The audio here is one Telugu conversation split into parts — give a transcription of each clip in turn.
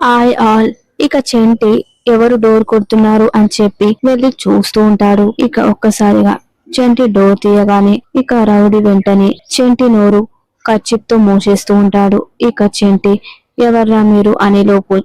ఆయ్ ఆల్. ఇక చెంటి ఎవరు డోర్ కొడుతున్నారు అని చెప్పి వెళ్ళి చూస్తూ ఉంటాడు. ఇక ఒక్కసారిగా చెంటి డోర్ తీయగానే ఇక రౌడీ వెంటనే చెంటి నోరు కచ్చిప్తో మూసేస్తూ ఉంటాడు. ఇక చెంటి ఎవర్రా మీరు? అనే లోపు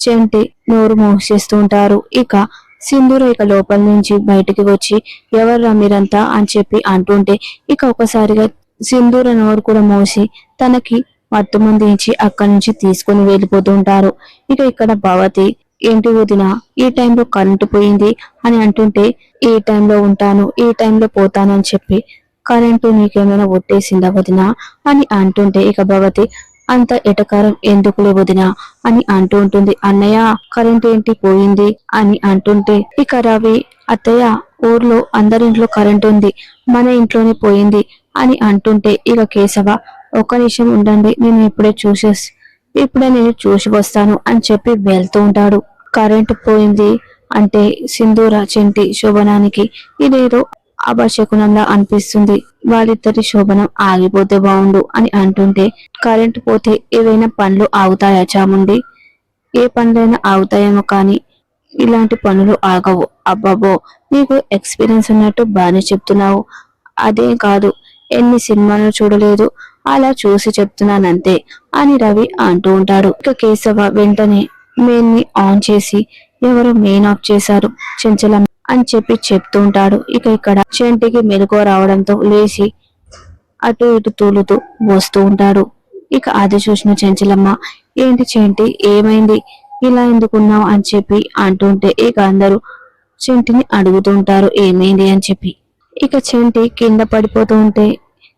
చెంటి నోరు మూసేస్తూ ఉంటారు. ఇక సింధూర ఇక లోపల నుంచి బయటికి వచ్చి ఎవర్రా మీరంతా? అని చెప్పి అంటుంటే ఇక ఒకసారిగా సింధూర నోరు కూడా మోసి తనకి మత్తు మంది ఇచ్చి అక్కడి నుంచి తీసుకొని వెళ్ళిపోతూ ఉంటారు. ఇక ఇక్కడ భవతి ఏంటి వదిన ఈ టైంలో కరెంటు పోయింది? అని అంటుంటే ఈ టైంలో ఉంటాను ఈ టైంలో పోతాను అని చెప్పి కరెంటు నీకేమైనా ఒట్టేసిందా వదిన? అని అంటుంటే ఇక భవతి అంత ఎటకారం ఎందుకులే వదిన? అని అంటూ ఉంటుంది అన్నయ్య కరెంట్ ఏంటి పోయింది? అని అంటుంటే ఇక రవి అత్తయ్య ఊర్లో అందరింట్లో కరెంట్ ఉంది మన ఇంట్లోనే పోయింది అని అంటుంటే ఇక కేశవ ఒక నిమిషం ఉండండి నేను ఇప్పుడే చూసేసి ఇప్పుడే నేను చూసి వస్తాను అని చెప్పి వెళ్తూ ఉంటాడు. కరెంటు పోయింది అంటే సింధూర చెంటి శోభనానికి ఇదేదో అపశకునంలా అనిపిస్తుంది. వాళ్ళిద్దరి శోభనం ఆగిపోతే బాగుండు అని అంటుంటే కరెంటు పోతే ఏవైనా పనులు ఆగుతాయా చాముండి? ఏ పనులైనా ఆగుతాయేమో కానీ ఇలాంటి పనులు ఆగవు. అబ్బాబో నీకు ఎక్స్పీరియన్స్ ఉన్నట్టు బాగానే చెప్తున్నావు. అదే కాదు ఎన్ని సినిమాలు చూడలేదు. అలా చూసి చెప్తున్నానంతే అని రవి అంటూ ఉంటాడు. ఇక కేశవ వెంటనే మెయిన్ని ఆన్ చేసి ఎవరు మెయిన్ ఆఫ్ చేశారు? చెంచలం అని చెప్పి చెప్తూ ఉంటాడు. ఇక ఇక్కడ చెంటికి మెలుగు రావడంతో లేచి అటు ఇటు తూలుతూ వస్తూ ఉంటాడు. ఇక అది చూసిన చెంచలమ్మ ఏంటి చెంటి ఏమైంది? ఇలా ఎందుకున్నావు? అని చెప్పి అంటుంటే ఇక అందరూ చెంటిని అడుగుతూ ఉంటారు. ఏమైంది? అని చెప్పి. ఇక చెంటి కింద పడిపోతూ ఉంటే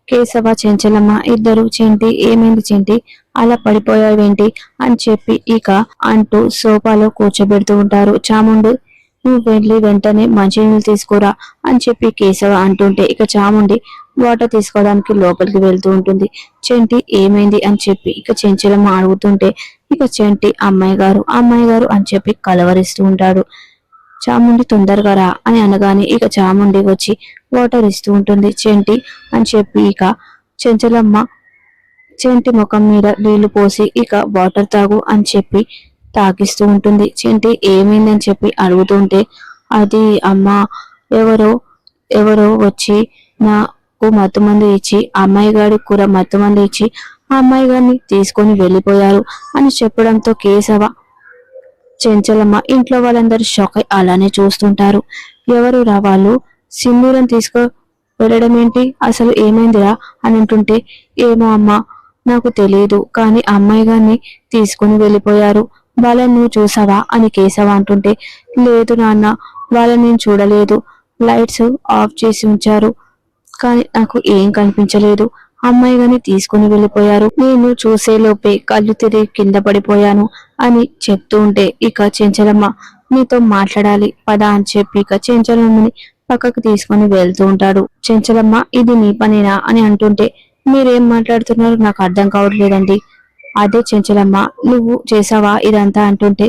కేశవ చెంచలమ్మ ఇద్దరు చెంటి ఏమైంది చింటి? అలా పడిపోయావేంటి? అని చెప్పి ఇక అంటూ సోఫాలో కూర్చోబెడుతూ ఉంటారు. చాముండు నువ్వు వెళ్ళి వెంటనే మంచినీళ్ళు తీసుకురా అని చెప్పి కేశవ అంటుంటే ఇక చాముండి వాటర్ తీసుకోవడానికి లోపలికి వెళ్తూ ఉంటుంది. చెంటి ఏమైంది అని చెప్పి ఇక చెంచలమ్మ అడుగుతుంటే ఇక చెంటి అమ్మాయి గారు అమ్మాయి గారు అని చెప్పి కలవరిస్తూ ఉంటాడు చాముండి తొందరగా రా అని అనగానే ఇక చాముండి వచ్చి వాటర్ ఇస్తూ ఉంటుంది. చెంటి అని చెప్పి ఇక చెంచలమ్మ చెంటి ముఖం మీద నీళ్ళు పోసి ఇక వాటర్ తాగు అని చెప్పి తాగిస్తూ ఉంటుంది. చెంటి ఏమైందని చెప్పి అడుగుతుంటే అది అమ్మ ఎవరో ఎవరో వచ్చి నాకు మత్తుమందు ఇచ్చి అమ్మాయి గారికి కూడా మత్తుమందు ఇచ్చి ఆ అమ్మాయి గారిని తీసుకొని వెళ్ళిపోయారు అని చెప్పడంతో కేశవ చెంచలమ్మ ఇంట్లో వాళ్ళందరూ షాక్ అయి అలానే చూస్తుంటారు. ఎవరు రా వాళ్ళు? సింధూరం తీసుకో వెళ్ళడం ఏంటి అసలు ఏమైందిరా? అని అంటుంటే ఏమో అమ్మా నాకు తెలియదు కానీ అమ్మాయి గారిని తీసుకుని వెళ్ళిపోయారు. వాళ్ళని నువ్వు చూసావా? అని కేశవ అంటుంటే లేదు నాన్న వాళ్ళని నేను చూడలేదు. లైట్స్ ఆఫ్ చేసి ఉంచారు కానీ నాకు ఏం కనిపించలేదు. అమ్మాయి గాని తీసుకుని వెళ్ళిపోయారు. నేను చూసేలోపే కళ్ళు తిరిగి కింద పడిపోయాను అని చెప్తూ ఉంటే ఇక చెంచలమ్మ నీతో మాట్లాడాలి పదా అని చెప్పి ఇక చెంచలమ్మని పక్కకు తీసుకొని వెళ్తూ ఉంటాడు. చెంచలమ్మ ఇది నీ పనేనా అని అంటుంటే మీరేం మాట్లాడుతున్నారో? నాకు అర్థం కావట్లేదండి. అదే చెంచలమ్మ నువ్వు చేసావా ఇదంతా అంటుంటే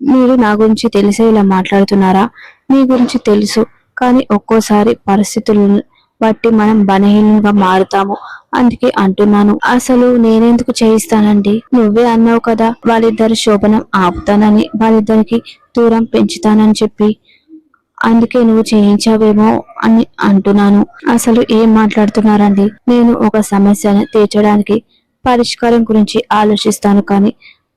మీరు నా గురించి తెలిసే ఇలా మాట్లాడుతున్నారా? మీ గురించి తెలుసు కానీ ఒక్కోసారి పరిస్థితులను బట్టి మనం బలహీనంగా మారుతాము. అందుకే అంటున్నాను అసలు నేనెందుకు చేయిస్తానండి? నువ్వే అన్నావు కదా వాళ్ళిద్దరి శోభనం ఆపుతానని వాళ్ళిద్దరికి దూరం పెంచుతానని చెప్పి. అందుకే నువ్వు చేయించావేమో అని అంటున్నాను. అసలు ఏం మాట్లాడుతున్నారండి? నేను ఒక సమస్యను తీర్చడానికి పరిష్కారం గురించి ఆలోచిస్తాను కానీ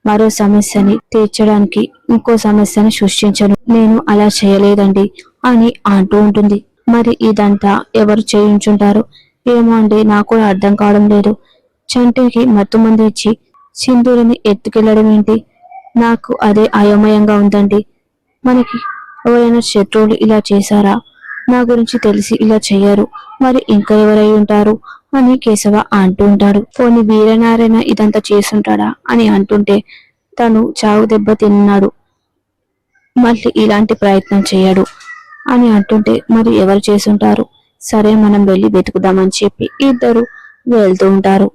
మరో సమస్యని తీర్చడానికి ఇంకో సమస్యను సృష్టించను. నేను అలా చేయలేదండి అని అంటూ ఉంటుంది. మరి ఇదంతా ఎవరు చేయించుంటారు? ఏమో అండి నాకు కూడా అర్థం కావడం లేదు. చంటికి మత్తు మంది ఇచ్చి సింధూరిని ఎత్తుకెళ్ళడం ఏంటి? నాకు అదే అయోమయంగా ఉందండి. మనకి ఎవరైనా శత్రువులు ఇలా చేశారా? నా గురించి తెలిసి ఇలా చెయ్యరు. మరి ఇంకా ఎవరై ఉంటారు? అని కేశవ అంటూ ఉంటాడు. పోని వీరనారాయణ ఇదంతా చేసుంటాడా అని అంటుంటే తను చావు దెబ్బ తిన్నాడు. మళ్ళీ ఇలాంటి ప్రయత్నం చేయడు. అని అంటుంటే మరి ఎవరు చేసుంటారు సరే మనం వెళ్ళి వెతుకుదామని చెప్పి ఇద్దరు వెళ్తూ ఉంటారు.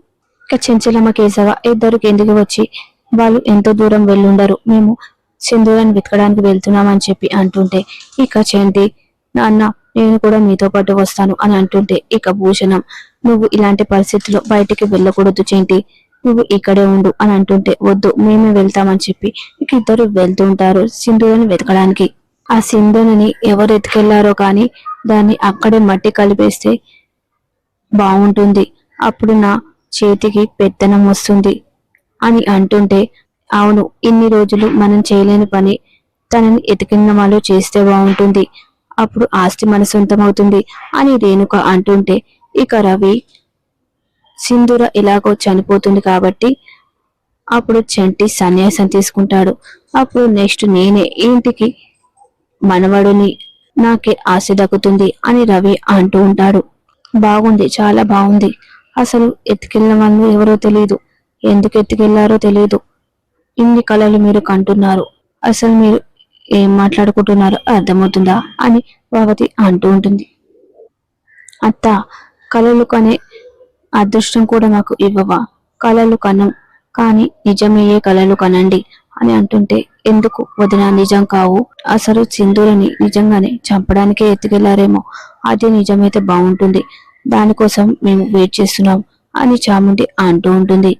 ఇక చెంచలమ్మ కేశవ ఇద్దరు కిందికి వచ్చి వాళ్ళు ఎంతో దూరం వెళ్ళుండరు. మేము సింధూరాన్ని వెతకడానికి వెళ్తున్నామని చెప్పి అంటుంటే ఇక చెంది నాన్న నేను కూడా మీతో పాటు వస్తాను అని అంటుంటే ఇక భూషణం నువ్వు ఇలాంటి పరిస్థితుల్లో బయటికి వెళ్ళకూడదు చెంటి నువ్వు ఇక్కడే ఉండు అని అంటుంటే వద్దు మేమే వెళ్తామని చెప్పి ఇక ఇద్దరు వెళ్తూ ఉంటారు సింధూరాన్ని వెతకడానికి. ఆ సింధుని ఎవరు ఎత్తుకెళ్ళారో కానీ దాన్ని అక్కడే మట్టి కలిపేస్తే బాగుంటుంది అప్పుడు నా చేతికి పెత్తనం వస్తుంది అని అంటుంటే అవును ఇన్ని రోజులు మనం చేయలేని పని తనని ఎతికిన వాళ్ళు చేస్తే బాగుంటుంది అప్పుడు ఆస్తి మన సొంతమవుతుంది అని రేణుక అంటుంటే ఇక రవి సింధూర ఎలాగో చనిపోతుంది కాబట్టి అప్పుడు చంటి సన్యాసం తీసుకుంటాడు. అప్పుడు నెక్స్ట్ నేనే ఇంటికి మనవడుని నాకే ఆశ దక్కుతుంది అని రవి అంటూ ఉంటాడు. బాగుంది చాలా బాగుంది. అసలు ఎత్తుకెళ్ళిన వాళ్ళు ఎవరో తెలియదు ఎందుకు ఎత్తుకెళ్ళారో తెలియదు ఇన్ని కళలు మీరు కంటున్నారు. అసలు మీరు ఏం మాట్లాడుకుంటున్నారో అర్థమవుతుందా అని భగవతి అంటూ ఉంటుంది. అత్త కళలు కనే అదృష్టం కూడా నాకు ఇవ్వవా? కళలు కనం. కానీ నిజమయ్యే కళలు కనండి. అని అంటుంటే ఎందుకు? వదిన నిజం కావు. అసలు సింధూరిని నిజంగానే చంపడానికే ఎత్తుకెళ్ళారేమో. అది నిజమైతే బాగుంటుంది. దానికోసం మేము వెయిట్ చేస్తున్నాం అని చాముండి అంటూ ఉంటుంది.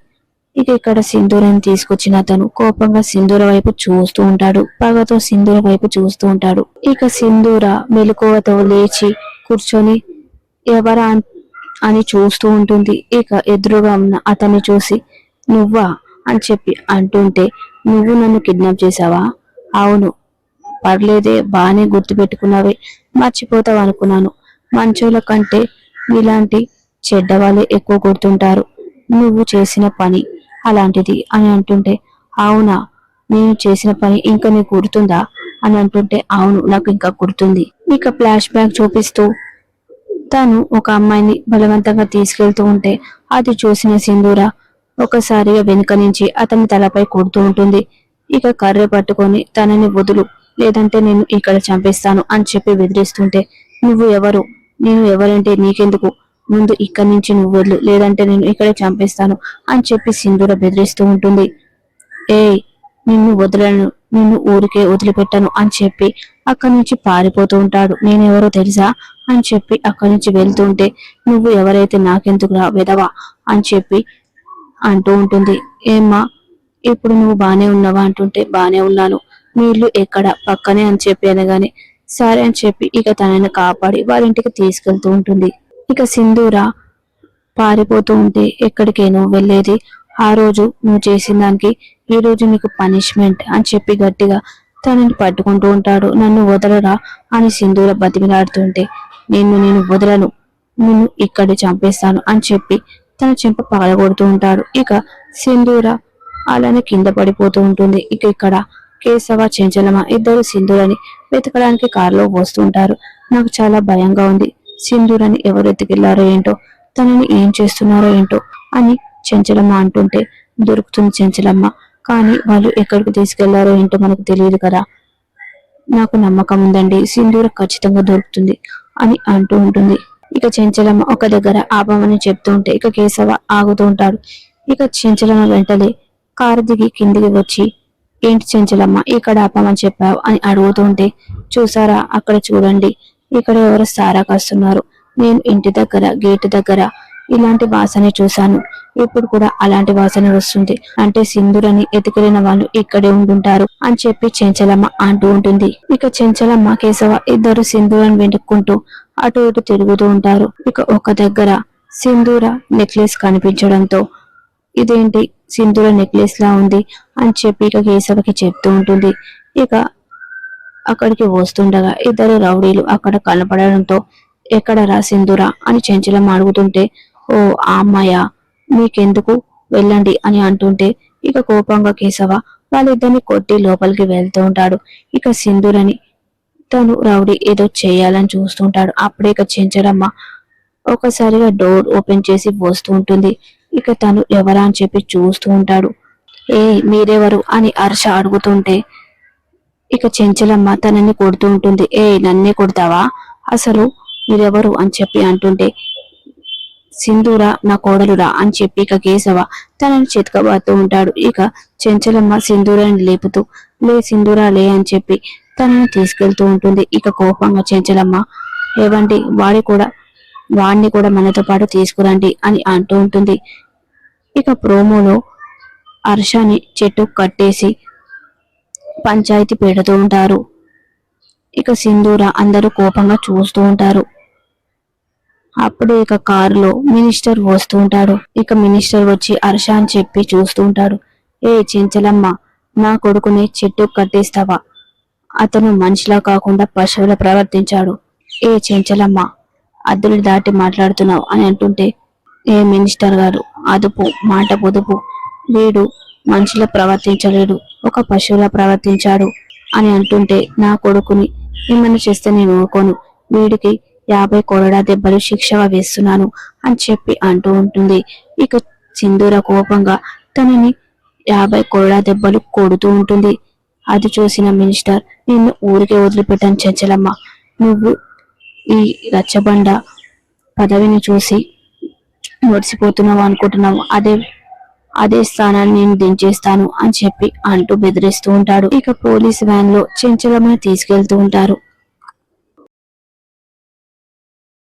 ఇక ఇక్కడ సింధూరిని తీసుకొచ్చిన అతను కోపంగా సింధూర వైపు చూస్తూ ఉంటాడు. పగతో సింధూర వైపు చూస్తూ ఉంటాడు. ఇక సింధూర మెలకువతో లేచి కూర్చొని ఎవరా అని చూస్తూ ఉంటుంది. ఇక ఎదురుగా ఉన్న అతన్ని చూసి నువ్వా? అని చెప్పి అంటుంటే నువ్వు నన్ను కిడ్నాప్ చేశావా? అవును. పర్లేదే బాగానే గుర్తుపెట్టుకున్నావే. మర్చిపోతావు అనుకున్నాను. మంచోళ్ళ కంటే ఇలాంటి చెడ్డ వాళ్ళే ఎక్కువ గుర్తుంటారు నువ్వు చేసిన పని అలాంటిది అని అంటుంటే అవునా? నేను చేసిన పని ఇంకా నీకు గుర్తుందా? అని అంటుంటే అవును నాకు ఇంకా గుర్తుంది. ఇక ఫ్లాష్ బ్యాక్ చూపిస్తూ తను ఒక అమ్మాయిని బలవంతంగా తీసుకెళ్తూ ఉంటే అది చూసిన సింధూర ఒకసారిగా వెనుక నుంచి అతని తలపై కొడుతూ ఉంటుంది. ఇక కర్రె పట్టుకొని తనని వదులు. లేదంటే నేను ఇక్కడ చంపేస్తాను అని చెప్పి బెదిరిస్తుంటే నువ్వు ఎవరు? నేను ఎవరంటే నీకెందుకు? ముందు ఇక్కడి నుంచి నువ్వు వెళ్ళు లేదంటే నేను ఇక్కడే చంపేస్తాను అని చెప్పి సింధూర బెదిరిస్తూ ఉంటుంది. ఏయ్ నిన్ను వదలను. నిన్ను ఊరికే వదిలిపెట్టను అని చెప్పి అక్కడి నుంచి పారిపోతూ ఉంటాడు. నేనెవరో తెలుసా? అని చెప్పి అక్కడి నుంచి వెళ్తుంటే నువ్వు ఎవరైతే నాకెందుకు రా వెదవా? అని చెప్పి అంటూ ఉంటుంది. ఏమ్మా ఇప్పుడు నువ్వు బానే ఉన్నావా? అంటుంటే బానే ఉన్నాను. మీ ఇల్లు ఎక్కడ? పక్కనే అని చెప్పి అనగానే సరే అని చెప్పి ఇక తనని కాపాడి వారింటికి ఇంటికి తీసుకెళ్తూ ఉంటుంది. ఇక సింధూర పారిపోతూ ఉంటే ఎక్కడికేనో వెళ్ళేది? ఆ రోజు నువ్వు చేసిన దానికి ఈ రోజు నీకు పనిష్మెంట్ అని చెప్పి గట్టిగా తనని పట్టుకుంటూ ఉంటాడు. నన్ను వదలరా? అని సింధూర బతిమిలాడుతుంటే నిన్ను నేను వదలను. నిన్ను ఇక్కడే చంపేస్తాను అని చెప్పి తన చెంప పగలగొడుతూ ఉంటాడు. ఇక సింధూర అలానే కింద పడిపోతూ ఉంటుంది. ఇక ఇక్కడ కేశవ చెంచలమ ఇద్దరు సింధూరని వెతకడానికి కారులో వస్తూ ఉంటారు. నాకు చాలా భయంగా ఉంది. సింధూరని ఎవరు ఎత్తుకెళ్ళారో ఏంటో తనని ఏం చేస్తున్నారో ఏంటో అని చెంచలమ్మ అంటుంటే దొరుకుతుంది చెంచలమ్మ. కానీ వాళ్ళు ఎక్కడికి తీసుకెళ్ళారో ఏంటో మనకు తెలియదు కదా. నాకు నమ్మకం ఉందండి. సింధూర ఖచ్చితంగా దొరుకుతుంది అని అంటూ ఉంటుంది. ఇక చెంచలమ్మ ఒక దగ్గర ఆపమని చెప్తూ ఉంటే ఇక కేశవ ఆగుతూ ఉంటాడు. ఇక చెంచలమ్మ వెంటనే కారు దిగి కిందికి వచ్చి ఏంటి చెంచలమ్మ ఇక్కడ ఆపమని చెప్పావు? అని అడుగుతూ ఉంటే చూసారా అక్కడ చూడండి ఇక్కడ ఎవరు సారా కాస్తున్నారు. నేను ఇంటి దగ్గర గేటు దగ్గర ఇలాంటి వాసన చూశాను. ఇప్పుడు కూడా అలాంటి వాసన వస్తుంది. అంటే సింధురని ఎతికెళ్ళిన వాళ్ళు ఇక్కడే ఉండుంటారు అని చెప్పి చెంచలమ్మ అంటూ ఉంటుంది. ఇక చెంచలమ్మ కేశవ ఇద్దరు సింధురని వెంటుకుంటూ అటు ఇటు తిరుగుతూ ఉంటారు. ఇక ఒక దగ్గర సింధూర నెక్లెస్ కనిపించడంతో ఇదేంటి? సింధూర నెక్లెస్ లా ఉంది అని చెప్పి ఇక కేశవకి చెప్తూ ఉంటుంది. ఇక అక్కడికి వస్తుండగా ఇద్దరు రౌడీలు అక్కడ కనపడడంతో ఎక్కడరా సింధూర? అని చెంచలం అడుగుతుంటే ఓ ఆ అమ్మాయ మీకెందుకు వెళ్ళండి అని అంటుంటే ఇక కోపంగా కేశవ వాళ్ళిద్దరిని కొట్టి లోపలికి వెళ్తూ ఉంటాడు. ఇక సింధూరని తను రౌడీ ఏదో చేయాలని చూస్తుంటాడు. అప్పుడే ఇక చెంచలమ్మ ఒకసారిగా డోర్ ఓపెన్ చేసి వస్తూ ఉంటుంది. ఇక తను ఎవరా అని చెప్పి చూస్తూ ఉంటాడు. ఏ మీరెవరు అని హర్ష అడుగుతుంటే ఇక చెంచలమ్మ తనని కొడుతూ ఉంటుంది. ఏ నన్నే కొడతావా? అసలు మీరెవరు అని చెప్పి అంటుంటే సింధూరా నా కోడలురా అని చెప్పి ఇక కేశవ తనని చితకబాతూ ఉంటాడు. ఇక చెంచలమ్మ సింధూరాని లేపుతూ లే సింధూరా లే అని చెప్పి తనని తీసుకెళ్తూ ఉంటుంది. ఇక కోపంగా చెంచలమ్మ ఏవండి? వాడి కూడా వాడిని కూడా మనతో పాటు తీసుకురండి అని అంటూ ఉంటుంది. ఇక ప్రోమోలో హర్షని చెట్టు కట్టేసి పంచాయతీ పెడుతూ ఉంటారు. ఇక సింధూర అందరూ కోపంగా చూస్తూ ఉంటారు. అప్పుడు ఇక కారులో మినిస్టర్ వస్తూ ఉంటాడు. ఇక మినిస్టర్ వచ్చి హర్ష అని చెప్పి చూస్తూ ఉంటాడు. ఏ చెంచలమ్మ నా కొడుకుని చెట్టు కట్టేస్తావా? అతను మనిషిలా కాకుండా పశువులా ప్రవర్తించాడు. ఏ చెంచలమ్మ అద్దులు దాటి మాట్లాడుతున్నావు అని అంటుంటే ఏ మినిస్టర్ గారు అదుపు మాట పొదుపు. వీడు మనిషిలా ప్రవర్తించలేడు ఒక పశువులా ప్రవర్తించాడు అని అంటుంటే నా కొడుకుని ఏమైనా చేస్తే నేను ఊరుకోను. వీడికి యాభై కొరడా దెబ్బలు శిక్షగా వేస్తున్నాను అని చెప్పి అంటూ ఉంటుంది. ఇక సింధూర కోపంగా తనని యాభై కొరడా దెబ్బలు కొడుతూ ఉంటుంది. అది చూసిన మినిస్టర్ నిన్ను ఊరికే వదిలిపెట్టాను చెంచలమ్మ. నువ్వు ఈ రచ్చబండ పదవిని చూసి మురిసిపోతున్నావు అనుకుంటున్నావు. అదే అదే స్థానాన్ని నేను దించేస్తాను అని చెప్పి అంటూ బెదిరిస్తూ ఉంటాడు. ఇక పోలీస్ వ్యాన్లో చెంచలమ్మని తీసుకెళ్తూ ఉంటారు.